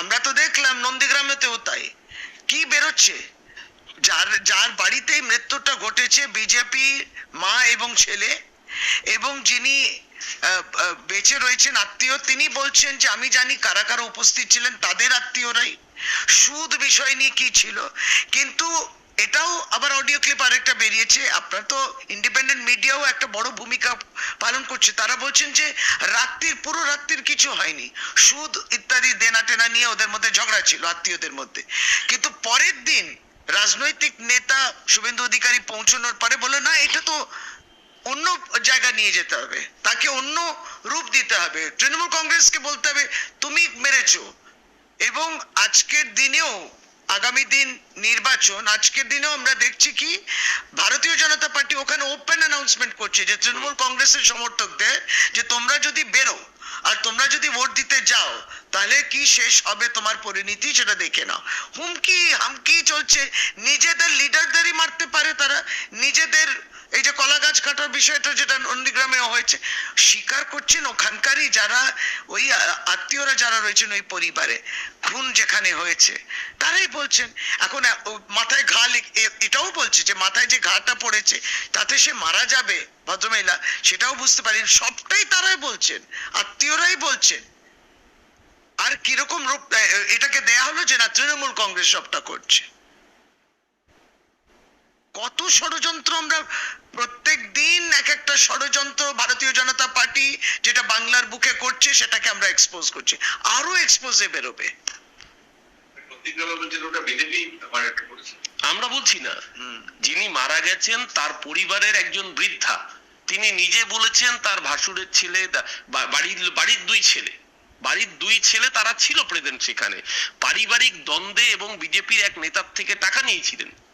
আমরা তো দেখলাম নন্দীগ্রামেতেও তাই। কি বেরোচ্ছে? যার যার বাড়িতে মৃত্যুটা ঘটেছে বিজেপি মা এবং ছেলে, এবং যিনি বেঁচে রয়েছেন আত্মীয়, তিনি বলছেন যে আমি জানি কারা কারা উপস্থিত ছিলেন, তাদের আত্মীয়রাই। সুদ বিষয় নিয়ে কি ছিল? কিন্তু এটাও আবার অডিও ক্লিপ আরেকটা বেরিয়েছে। আপনার তো ইন্ডিপেন্ডেন্ট মিডিয়াও একটা বড় ভূমিকা পালন করছে। তারা বলছেন যে, রাত্রির, পুরো রাত্রির কিছু হয়নি। সুদ ইত্যাদি দেনা টেনা নিয়ে ওদের মধ্যে ঝগড়া ছিল, আত্মীয়দের মধ্যে। কিন্তু পরের দিন রাজনৈতিক নেতা শুভেন্দু অধিকারী পৌঁছানোর পরে বলে না, এটা তো অন্য জায়গা নিয়ে যেতে হবে। তাকে অন্য রূপ দিতে হবে। তৃণমূল কংগ্রেসকে বলতে হবে, তুমি মেরেছো। এবং আজকের দিনেও আগামী দিন নির্বাচন, আজকের দিনেও আমরা দেখছি কি, ভারতীয় জনতা পার্টি ওখানে ওপেন অ্যানাউন্সমেন্ট করছে যে তৃণমূল কংগ্রেসের সমর্থকদের যে তোমরা যদি বেরো আর তোমরা যদি ভোট দিতে যাও, তাহলে কি শেষ হবে তোমার পরিণতি সেটা দেখে নাও। হুমকি, হামকি চলছে। নিজেদের লিডারদেরই মারতে পারে তারা। নিজেদের এই যে কলা গাছ কাটার বিষয়টা যেটা নন্দীগ্রামে হয়েছে স্বীকার করছেন ওখানকারই যারা, ওই আত্মীয়রা যারা রয়েছেন ওই পরিবারে, খুন যেখানে হয়েছে, তারাই বলছেন। এখন মাথায় ঘা এটাও বলছে যে মাথায় যে ঘাটা পড়েছে, তাতে সে মারা যাবে, ভদ্রমহিলা, সেটাও বুঝতে পারি সবটাই তারাই বলছেন, আত্মীয়রাই বলছেন। আর কীরকম রূপ এটাকে দেয়া হলো যে না, তৃণমূল কংগ্রেস সবটা করছে। ষড়যন্ত্র আমরা প্রত্যেক দিন এক একটা ষড়যন্ত্র ভারতীয় জনতা পার্টি যেটা বাংলার বুকে করছে সেটাকে আমরা এক্সপোজ করছি। আরও এক্সপোজে বেরোবে। আমরা বলছি না। যিনি মারা গেছেন তার পরিবারের একজন বৃদ্ধা। তিনি নিজে বলেছেন তার ভাসুরের ছেলে বাড়ির বাড়ির দুই ছেলে। বাড়ির দুই ছেলে তারা ছিল প্রেজেন্ট সেখানে। পারিবারিক দ্বন্দ্বে এবং বিজেপির এক নেতার থেকে টাকা নিয়েছিলেন।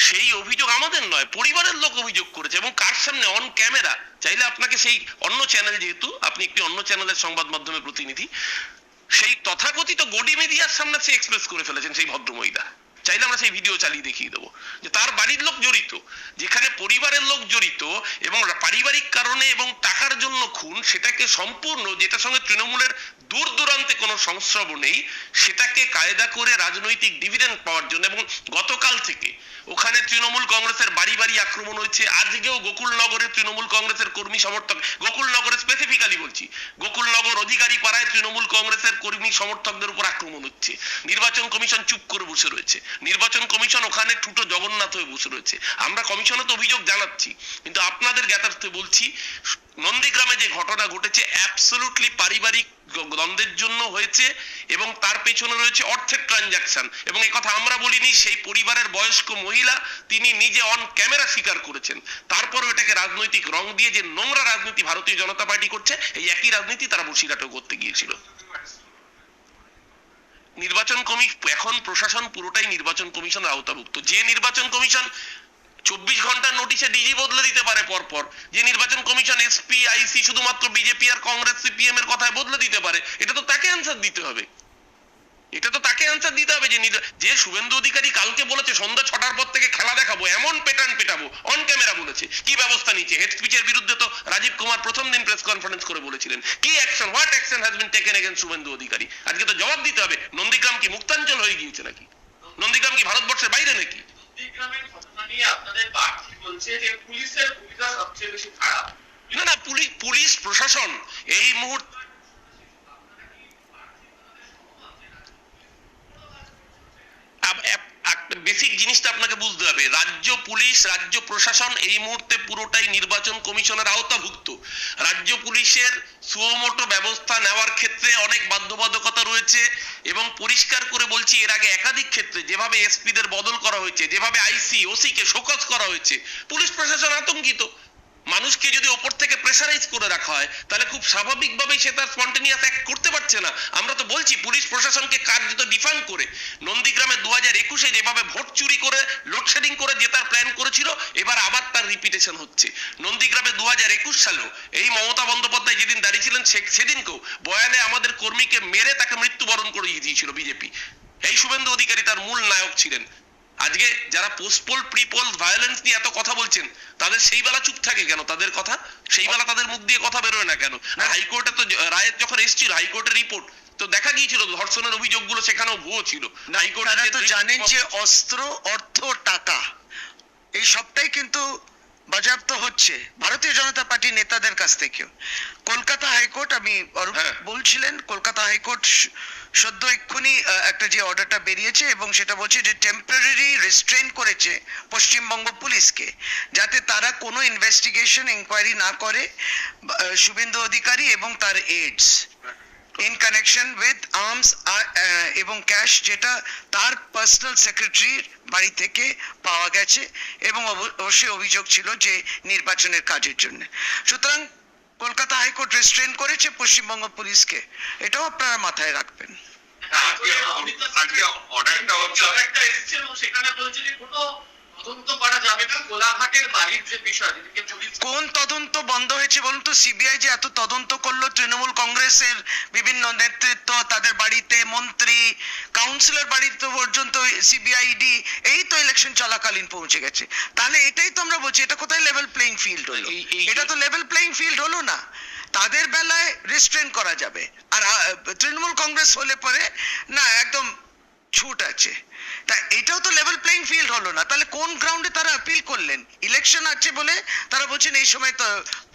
সেই অভিযোগ আমাদের নয়, পরিবারের লোক অভিযোগ করেছে এবং কার সামনে অন ক্যামেরা চাইলে আপনাকে সেই অন্য চ্যানেল যেহেতু, আপনি একটি অন্য চ্যানেলের সংবাদ মাধ্যমের প্রতিনিধি। সেই তথাকথিত গডি মিডিয়ার সামনে সে এক্সপ্রেস করে ফেলেছেন সেই ভদ্রমহিলা। চাইলে আমরা সেই ভিডিও চালিয়ে দেখিয়ে দেবো। যে তার বাড়ির লোক জড়িত, যেখানে পরিবারের লোক জড়িত এবং পারিবারিক কারণে এবং টাকার জন্য খুন, সেটাকে সম্পূর্ণ, যেটার সঙ্গে তৃণমূলের দূর দূরান্তে কোনো সংস্রব নেই, সেটাকে কায়দা করে রাজনৈতিক ডিভিডেন্ড পাওয়ার জন্য এবং গতকাল থেকে ওখানে তৃণমূল কংগ্রেসের বাড়ি বাড়ি আক্রমণ হয়েছে। আজকেও গোকুলনগরে তৃণমূল কংগ্রেসের কর্মী সমর্থক, গোকুলনগরে স্পেসিফিক্যালি বলছি, গোকুলনগর অধিকারী পাড়ায় তৃণমূল কংগ্রেসের কর্মী সমর্থকদের উপর আক্রমণ হচ্ছে। নির্বাচন কমিশন চুপ করে বসে রয়েছে। নির্বাচন কমিশন ওখানে ঠুটো জগন্নাথ হয়ে বসে রয়েছে। আমরা কমিশনে তো অভিযোগ জানাচ্ছি, কিন্তু আপনাদের জ্ঞাতার্থে বলছি, নন্দীগ্রামে যে ঘটনা ঘটেছে অ্যাবসলুটলি পারিবারিক দ্বন্দ্বের জন্য হয়েছে এবং তার পেছনে রয়েছে অর্থের ট্রানজাকশন এবং কথা আমরা বলিনি, সেই পরিবারের বয়স্ক মহিলা, তিনি নিজে অন ক্যামেরা স্বীকার করেছেন। তারপর এটাকে রাজনৈতিক রং দিয়ে যে নোংরা রাজনীতি ভারতীয় জনতা পার্টি করছে, এই একই রাজনীতি তারা বসিরহাটেও করতে গিয়েছিল। নির্বাচন কমি এখন প্রশাসন পুরোটাই নির্বাচন কমিশনের আওতাভুক্ত। যে নির্বাচন কমিশন চব্বিশ ঘণ্টার নোটিশে ডিজি বদলে দিতে পারে পরপর, যে নির্বাচন কমিশন এসপি আইসি শুধুমাত্র বিজেপি আর কংগ্রেস, সিপিএম এর কথায় বদলে দিতে পারে, এটা তো তাকে অ্যান্সার দিতে হবে। এটা তো তাকে অ্যান্সার দিতে হবে যে যে শুভেন্দু অধিকারী কালকে বলেছে সন্ধ্যা ছটার পর থেকে খেলা দেখাবো এমন প্যাটার্ন পেটাবো অন ক্যামেরা বলেছে। কি ব্যবস্থা নিচ্ছে? হেড স্পিচের বিরুদ্ধে তো রাজীব কুমার প্রথম দিন প্রেস কনফারেন্স করে বলেছিলেন। কি action what action has been taken against Suvendu Adhikari? আজকে তো জবাব দিতে হবে নন্দীগ্রাম কি মুক্তাঞ্চল হয়ে গিয়েছে নাকি? নন্দীগ্রাম কি ভারতবর্ষের বাইরে নাকি? না না পুলিশ পুলিশ প্রশাসন এই মুহূর্তে বেসিক জিনিসটা আপনাকে বুঝতে হবে। রাজ্য, পুলিশ, রাজ্য প্রশাসন এই মুহূর্তে পুরোটাই নির্বাচন কমিশনের আওতাভুক্ত। রাজ্য পুলিশের সুমোটো ব্যবস্থা নেওয়ার ক্ষেত্রে অনেক বাধ্যবাধকতা রয়েছে এবং পরিষ্কার করে বলছি, এর আগে একাধিক ক্ষেত্রে যেভাবে এসপিদের বদল করা হয়েছে, যেভাবে আইসি, ওসিকে শোকজ করা হয়েছে, পুলিশ প্রশাসন আতঙ্কিত। মানুষকে যদি ওপর থেকে প্রেসারাইজ করে রাখা হয়, তাহলে খুব স্বাভাবিকভাবেই সে তার স্পন্টেনিয়াস অ্যাক্ট করতে পারছে না। আমরা তো বলছি, পুলিশ প্রশাসনকে কার্যত ডিফাইন করে। নন্দীগ্রামে দু হাজার একুশে যেভাবে ভোট চুরি করে লোডশেডিং করে জেতার প্ল্যান করেছিল, এবার আবার তার রিপিটেশন হচ্ছে। নন্দীগ্রামে দু হাজার একুশ সালেও এই মমতা বন্দ্যোপাধ্যায় যেদিন দাঁড়িয়েছিলেন, সে- সেদিনকেও বয়ানে আমাদের কর্মীকে মেরে তাকে মৃত্যুবরণ করে দিয়েছিল বিজেপি। এই শুভেন্দু অধিকারী তার মূল নায়ক ছিলেন। আজকে যারা পোস্টপোল প্রিপোল ভায়োলেন্স নিয়ে এত কথা বলছেন তাদের সেই বেলা চুপ থাকে কেন? তাদের কথা? সেই বেলা তাদের মুখ দিয়ে কথা বেরোয় না কেন? হাইকোর্টে তো রায়ের যখন এসেছিল হাইকোর্টের রিপোর্ট তো দেখা গিয়েছিল ধর্ষণের অভিযোগগুলো সেখানেও ভুয়ো ছিল। হাইকোর্টের তো জানেন যে অস্ত্র অর্থ টাকা এই সবটাই কিন্তু বাজেয়াপ্ত হচ্ছে ভারতীয় জনতা পার্টি নেতাদের কাছ থেকেও। কলকাতা হাইকোর্ট আমি হ্যাঁ। বলছিলেন কলকাতা হাইকোর্ট সদ্য এক্ষুনি একটা যে অর্ডারটা বেরিয়েছে এবং সেটা বলছে যে টেম্পোরারি রেস্ট্রেন করেছে পশ্চিমবঙ্গ পুলিশকে, যাতে তারা কোনো ইনভেস্টিগেশন ইনকোয়ারি না করে শুভেন্দু অধিকারী এবং তার aides in connection with arms এবং ক্যাশ যেটা তার পার্সোনাল সেক্রেটারির বাড়ি থেকে পাওয়া গেছে এবং অবশ্যই অভিযোগ ছিল যে নির্বাচনের কাজের জন্য। সুতরাং কলকাতা হাইকোর্ট রেস্ট্রেন করেছে পশ্চিমবঙ্গ পুলিশকে। এটাও আপনারা মাথায় রাখবেন। আজকে আজকে অর্ডারটা হচ্ছে। অর্ডারটা এসেছে এবং সেখানে বলছে যে কোনো তদন্ত করা যাবে না। কোলাঘাটের বাড়ির যে বিষয় কোন তদন্ত বন্ধ হয়েছে বলুন তো? সিবিআই যে এত তদন্ত করল তৃণমূল কংগ্রেসের বিভিন্ন নেতৃত্ব তাদের বাড়িতে মন্ত্রী কাউন্সিলর বাড়িতে পর্যন্ত সিবিআইডি এই তো ইলেকশন চলাকালীন পৌঁছে গেছে। তাহলে এটাই তো আমরা বলছি এটা কোথায় লেভেল প্লেইং ফিল্ড হলো? এটা তো লেভেল প্লেইং ফিল্ড হলো না। তাদের বেলায় রেস্ট্রেন করা যাবে। আর তৃণমূল কংগ্রেস হলে পরে না একদম ছুট আছে। তা এটাও তো লেভেল প্লেইং ফিল্ড হলো না। তাহলে কোন গ্রাউন্ডে তারা আপিল করলেন? ইলেকশন আছে বলে তারা বলছেন এই সময় তো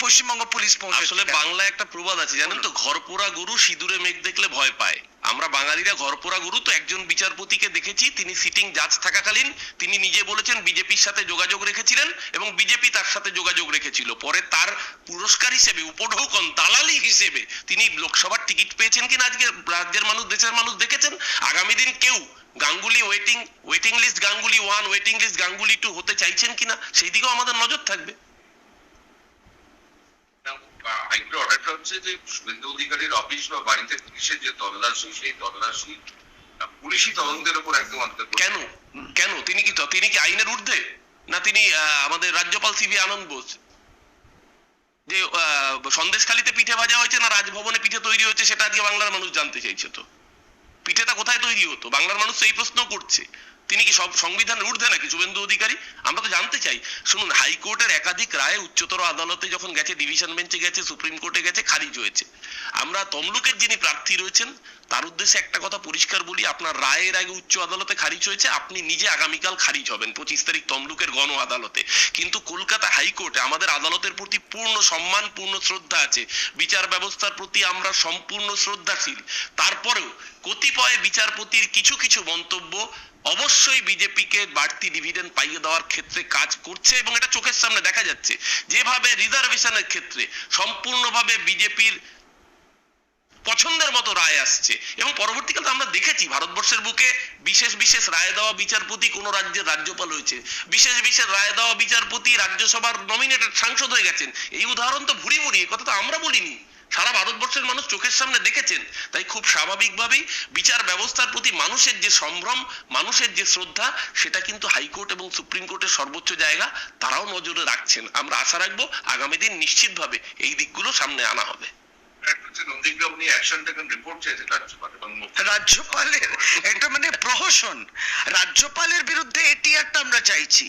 পশ্চিমবঙ্গ পুলিশ পৌঁছে আসলে বাংলায় একটা প্রবাদ আছে জানেন তো? ঘরপোড়া গরু সিঁদুরে মেঘ দেখলে ভয় পায়। আমরা বাঙালিরা ঘরপোড়া গরু তো একজন বিচারপতিকে দেখেছি তিনি সিটিং জাজ থাকাকালীন তিনি নিজে বলেছেন বিজেপির সাথে যোগাযোগ রেখেছিলেন এবং বিজেপি তার সাথে যোগাযোগ রেখেছিল। পরে তার পুরস্কার হিসেবে উপঢৌকন দালালি হিসেবে তিনি লোকসভার টিকিট পেয়েছেন কিনা আজকে রাজ্যের মানুষ দেশের মানুষ দেখেছেন? আগামী দিন কেউ Ganguly waiting waiting list Ganguly one waiting list Ganguly two হতে চাইছেন কিনা সেই দিকেও আমাদের নজর থাকবে। হাইকোর্টের অর্ডারটা হচ্ছে যে শুভেন্দু অধিকারীর অফিস বা বাড়িতে পুলিশের যে তল্লাশি সেই তল্লাশি পুলিশি তদন্তের উপর একদম কেন? কেন? তিনি কি তিনি কি আইনের ঊর্ধ্বে? না তিনি আমাদের রাজ্যপাল সিভি আনন্দ বোস? যে সন্দেশখালিতে পিঠে ভাজা হয়েছে না রাজভবনে পিঠে তৈরি হয়েছে সেটা আজকে বাংলার মানুষ জানতে চাইছে তো। পিঠেটা কোথায় তৈরি হতো? বাংলার মানুষ তো এই প্রশ্ন করছে। তিনি কি সব সংবিধানের ঊর্ধ্বে নাকি শুভেন্দু অধিকারী? আমরা তো জানতে চাই। শুনুন, হাইকোর্টের একাধিক রায় উচ্চতর আদালতে যখন গেছে, ডিভিশন বেঞ্চে গেছে, সুপ্রিম কোর্টে গেছে, খারিজ হয়েছে। আমরা তমলুকের যিনি প্রার্থী রয়েছেন তার উদ্দেশ্যে একটা কথা পরিষ্কার বলি, আপনার রায়ের আগে উচ্চ আদালতে খারিজ হয়েছে, আপনি নিজে আগামীকাল খারিজ হবেন, পঁচিশ তারিখ তমলুকের গণ আদালতে। কিন্তু কলকাতা হাইকোর্টে আমাদের আদালতের প্রতি পূর্ণ সম্মান, পূর্ণ শ্রদ্ধা আছে। বিচার ব্যবস্থার প্রতি আমরা সম্পূর্ণ শ্রদ্ধাশীল। তারপরেও কতিপয় বিচারপতির কিছু কিছু মন্তব্য অবশ্যই বিজেপিকে বাড়তি ডিভিডেন্ড পাইয়ে দেওয়ার ক্ষেত্রে কাজ করছে এবং এটা চোখের সামনে দেখা যাচ্ছে। যেভাবে রিজার্ভেশনের ক্ষেত্রে সম্পূর্ণভাবে বিজেপির পছন্দের মতো রায় আসছে। এবং পরবর্তীকালে আমরা দেখেছি, ভারতবর্ষের বুকে বিশেষ বিশেষ রায় দেওয়া বিচারপতি কোন রাজ্যের রাজ্যপাল হয়েছে। বিশেষ বিশেষ রায় দেওয়া বিচারপতি রাজ্যসভার নমিনেটেড সাংসদ হয়ে গেছেন। এই উদাহরণ তো ভুরি এ কথা তো আমরা বলিনি। সারা ভারতবর্ষের মানুষ চোখের সামনে দেখেছেন। তাই খুব স্বাভাবিকভাবেই বিচার ব্যবস্থার প্রতি মানুষের যে সম্ভ্রম, মানুষের যে শ্রদ্ধা, সেটা কিন্তু হাইকোর্ট এবং সুপ্রিম কোর্টের সর্বোচ্চ জায়গা তারাও নজরে রাখছেন। আমরা আশা রাখব আগামী দিন নিশ্চিতভাবে এই দিকগুলো সামনে আনা হবে। নন্দীগ্রাম নিয়ে অ্যাকশন রিপোর্ট চেয়েছে রাজ্যপাল এবং রাজ্যপালের এটা মানে প্রহসন। রাজ্যপালের বিরুদ্ধে এটিআরটা আমরা চাইছি।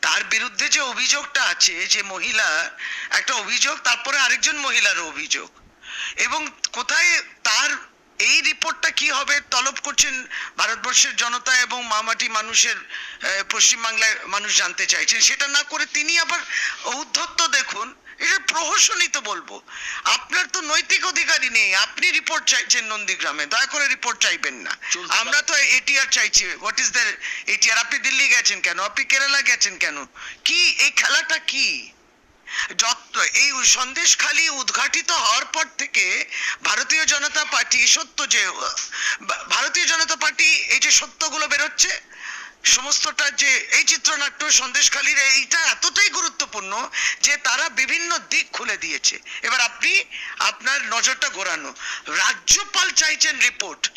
তার বিরুদ্ধে যে অভিযোগটা আছে যে মহিলা একটা অভিযোগ তারপরে আরেকজন মহিলার অভিযোগ। এবং কোথায় তার এই রিপোর্টটা কি হবে তলব করছেন ভারতবর্ষের জনতা এবং মামাটি মানুষের পশ্চিমবাংলায় মানুষ জানতে চাইছেন। সেটা না করে তিনি আবার ঔদ্ধত্য দেখুন এটা প্রহসনই তো বলব। আপনার তো নৈতিক অধিকারই নেই। আপনি রিপোর্ট চাইছেন নন্দীগ্রামে। দয়া করে রিপোর্ট চাইবেন না। আমরা তো এটিআর চাইছি। হোয়াট ইজ দ্য এটিআর আপনি দিল্লি গেছেন কেন? আপনি কেরালা গেছেন কেন? কি? এই খেলাটা কি? যত এই সন্দেশখালি উদ্ঘাটিত হওয়ার পর থেকে ভারতীয় জনতা পার্টি সত্য যে ভারতীয় জনতা পার্টি এই যে সত্যগুলো বেরোচ্ছে সমস্তটা যে এই চিত্রনাট্য, সন্দেশখালির এইটা এতটাই গুরুত্বপূর্ণ যে তারা বিভিন্ন দিক খুলে দিয়েছে। এবার আপনি আপনার নজরটা ঘোরানো। রাজ্যপাল চাইছেন রিপোর্ট।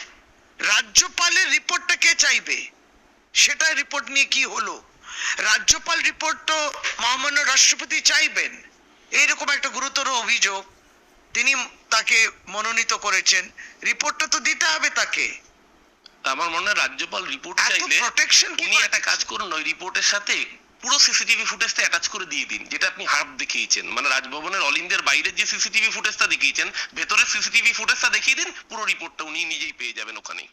রাজ্যপালের রিপোর্টটা কে চাইবে? সেটা রিপোর্ট নিয়ে কি হলো? রাজ্যপাল রিপোর্ট তো মহামান্য রাষ্ট্রপতি চাইবেন। এইরকম একটা গুরুতর অভিযোগ তিনি তাকে মনোনীত করেছেন। রিপোর্টটা তো দিতে হবে তাকে। আমার মনে হয় রাজ্যপাল রিপোর্ট চাইলে প্রোটেকশন উনি একটা কাজ করুন ওই রিপোর্টের সাথে পুরো সিসিটিভি ফুটেজটা অ্যাটাচ করে দিয়ে দিন যেটা আপনি হাফ দেখিয়েছেন। মানে রাজভবনের অল ইন্ডিয়ার বাইরের যে সিসিটিভি ফুটেজটা দেখিয়েছেন ভেতরের সিসিটিভি ফুটেজটা দেখিয়ে দিন পুরো রিপোর্টটা উনি নিজেই পেয়ে যাবেন ওখানেই।